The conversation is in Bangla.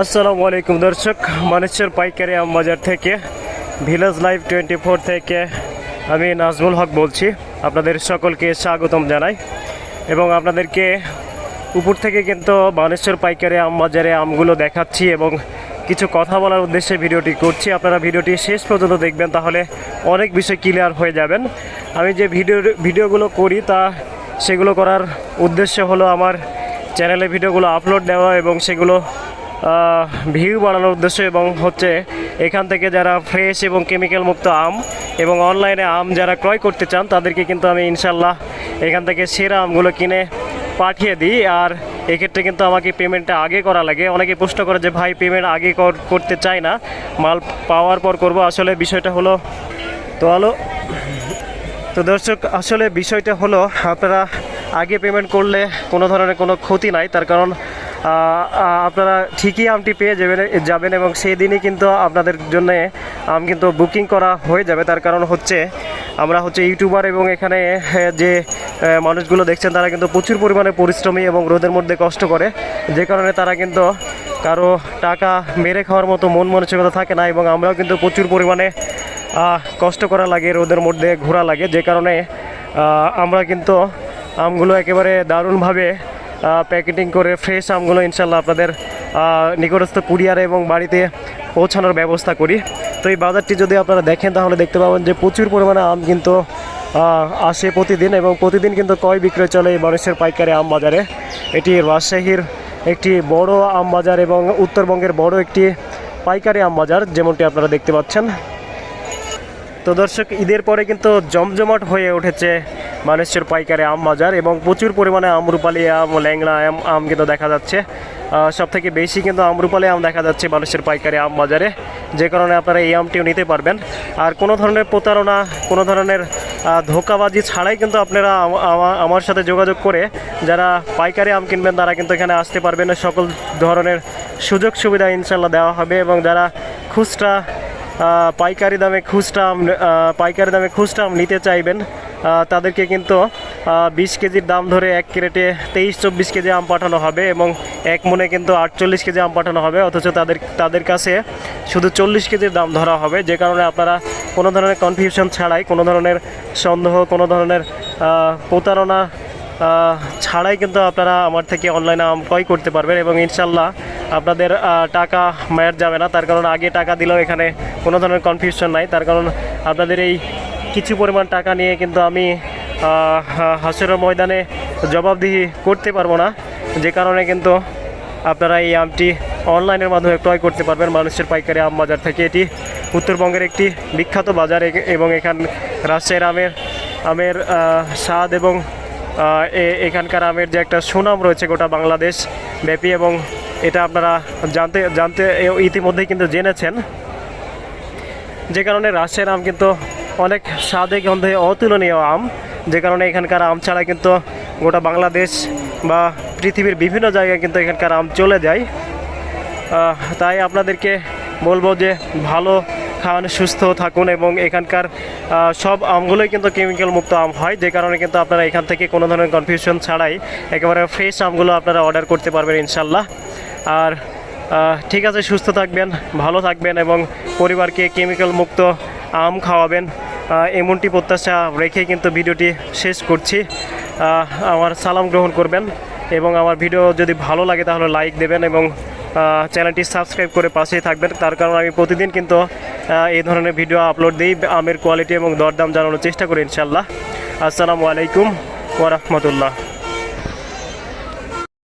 আসসালামু আলাইকুম দর্শক মানেশ্বর পাইকারি আম বাজার থেকে ভিলেজ লাইভ টোয়েন্টি ফোর থেকে আমি নাজমুল হক বলছি। আপনাদের সকলকে স্বাগতম জানাই। এবং আপনাদেরকে উপর থেকে কিন্তু মানেশ্বর পাইকারি আম বাজারে আমগুলো দেখাচ্ছি এবং কিছু কথা বলার উদ্দেশ্যে ভিডিওটি করছি। আপনারা ভিডিওটি শেষ পর্যন্ত দেখবেন, তাহলে অনেক বিষয় ক্লিয়ার হয়ে যাবেন। আমি যে ভিডিও, ভিডিওগুলো করি, তা সেগুলো করার উদ্দেশ্য হলো আমার চ্যানেলে ভিডিওগুলো আপলোড দেওয়া এবং সেগুলো ভিউ বাড়ানোর উদ্দেশ্য এবং হচ্ছে এখান থেকে যারা ফ্রেশ এবং কেমিক্যাল মুক্ত আম এবং অনলাইনে আম যারা ক্রয় করতে চান, তাদেরকে কিন্তু আমি ইনশাল্লাহ এখান থেকে সেরা আমগুলো কিনে পাঠিয়ে দিই। আর এক্ষেত্রে কিন্তু আমাকে পেমেন্টটা আগে করা লাগে। অনেকে প্রশ্ন করে যে, ভাই পেমেন্ট আগে কর- করতে চাই না, মাল পাওয়ার পর করব। আসলে বিষয়টা হলো, তো আলো, তো দর্শক, আসলে বিষয়টা হলো, আপনারা আগে পেমেন্ট করলে কোনো ধরনের কোনো ক্ষতি নাই। তার কারণ আপনারা ঠিকই আমটি পেয়ে যাবেন যাবেন এবং সেই দিনই কিন্তু আপনাদের জন্য আম কিন্তু বুকিং করা হয়ে যাবে। তার কারণ হচ্ছে আমরা হচ্ছে ইউটিউবার এবং এখানে যে মানুষগুলো দেখছেন, তারা কিন্তু প্রচুর পরিমাণে পরিশ্রমী এবং রোদের মধ্যে কষ্ট করে। যে কারণে তারা কিন্তু কারও টাকা মেরে খাওয়ার মতো মন মানসিকতা থাকে না এবং আমরাও কিন্তু প্রচুর পরিমাণে কষ্ট করা লাগে, রোদের মধ্যে ঘোরা লাগে। যে কারণে আমরা কিন্তু আমগুলো একেবারে দারুণভাবে প্যাকেটিং করে ফ্রেশ আমগুলো ইনশাল্লাহ আপনাদের নিকটস্থ কুরিয়ারে এবং বাড়িতে পৌঁছানোর ব্যবস্থা করি। তো এই বাজারটি যদি আপনারা দেখেন, তাহলে দেখতে পাবেন যে প্রচুর পরিমাণে আম কিন্তু আসে প্রতিদিন এবং প্রতিদিন কিন্তু কয় বিক্রয় চলে এই মানুষের পাইকারি আম বাজারে। এটি রাজশাহীর একটি বড় আম বাজার এবং উত্তরবঙ্গের বড় একটি পাইকারি আম বাজার, যেমনটি আপনারা দেখতে পাচ্ছেন। তো দর্শক, ঈদের পরে কিন্তু জমজমাট হয়ে উঠেছে মানুষের পাইকারি আম বাজার এবং প্রচুর পরিমাণে আমরুপালি আম, ল্যাংড়া আম আম কিন্তু দেখা যাচ্ছে। সব থেকে বেশি কিন্তু আমরুপালি আম দেখা যাচ্ছে মানুষের পাইকারি আম বাজারে। যে কারণে আপনারা এই আমটিও নিতে পারবেন। আর কোনো ধরনের প্রতারণা, কোনো ধরনের ধোকাবাজি ছাড়াই কিন্তু আপনারা আমার সাথে যোগাযোগ করে যারা পাইকারি আম কিনবেন তারা কিন্তু এখানে আসতে পারবেন। সকল ধরনের সুযোগ সুবিধা ইনশাল্লাহ দেওয়া হবে এবং যারা খুচরা পাইকারি দামে খুচরা আম, পাইকারি দামে খুচরা আম নিতে চাইবেন। তাদেরকে কিন্তু বিশ কেজির দাম ধরে এক ক্রেটে তেইশ চব্বিশ কেজি আম পাঠানো হবে এবং এক মনে কিন্তু আটচল্লিশ কেজি আম পাঠানো হবে অথচ তাদের তাদের কাছে শুধু চল্লিশ কেজির দাম ধরা হবে যে কারণে আপনারা কোনো ধরনের কনফিউশন ছাড়াই কোনো ধরনের সন্দেহ কোনো ধরনের প্রতারণা ছাড়াই কিন্তু আপনারা আমার থেকে অনলাইনে আম ক্রয় করতে পারবেন এবং ইনশাল্লাহ আপনাদের টাকা মায়ের যাবে না। তার কারণ আগে টাকা দিলেও এখানে কোনো ধরনের কনফিউশন নাই। তার কারণ আপনাদের এই কিছু পরিমাণ টাকা নিয়ে কিন্তু আমি আহ, হা- ময়দানে জবাবদিহি করতে পারব না। যে কারণে কিন্তু আপনারা এই আমটি অনলাইনের মাধ্যমে ক্রয় করতে পারবেন মানুষের পাইকারি আম বাজার থেকে। এটি উত্তরবঙ্গের একটি বিখ্যাত বাজার এবং এখান রাজশাহীর আমের আমের স্বাদ এবং এখানকার আমের যে একটা সুনাম রয়েছে গোটা বাংলাদেশ ব্যাপী এবং এটা আপনারা জানতে জানতে ইতিমধ্যেই কিন্তু জেনেছেন। যে কারণে রাজশাহীর আম কিন্তু অনেক স্বাদে গন্ধে অতুলনীয় আম। যে কারণে এখানকার আম ছাড়া কিন্তু গোটা বাংলাদেশ বা পৃথিবীর বিভিন্ন জায়গায় কিন্তু এখানকার আম চলে যায়। তাই আপনাদেরকে বলব যে ভালো খান, সুস্থ থাকুন এবং এখানকার সব আমগুলোই কিন্তু কেমিক্যাল মুক্ত আম হয়। যে কারণে কিন্তু আপনারা এখান থেকে কোনো ধরনের কনফিউশন ছাড়াই একেবারে ফ্রেশ আমগুলো আপনারা অর্ডার করতে পারবেন ইনশাল্লাহ আর ঠিক আছে, সুস্থ থাকবেন, ভালো থাকবেন এবং পরিবারকে কেমিক্যাল মুক্ত আম খাওয়াবেন। এমনটি প্রত্যাশা রেখে কিন্তু ভিডিওটি শেষ করছি। আমার সালাম গ্রহণ করবেন এবং আমার ভিডিও যদি ভালো লাগে তাহলে লাইক দেবেন এবং চ্যানেলটি সাবস্ক্রাইব করে পাশেই থাকবেন। তার কারণ আমি প্রতিদিন কিন্তু এই ধরনের ভিডিও আপলোড দিই, আমের কোয়ালিটি এবং দরদাম জানানোর চেষ্টা করি ইনশাল্লাহ আসসালামু আলাইকুম ওরহমতুল্লাহ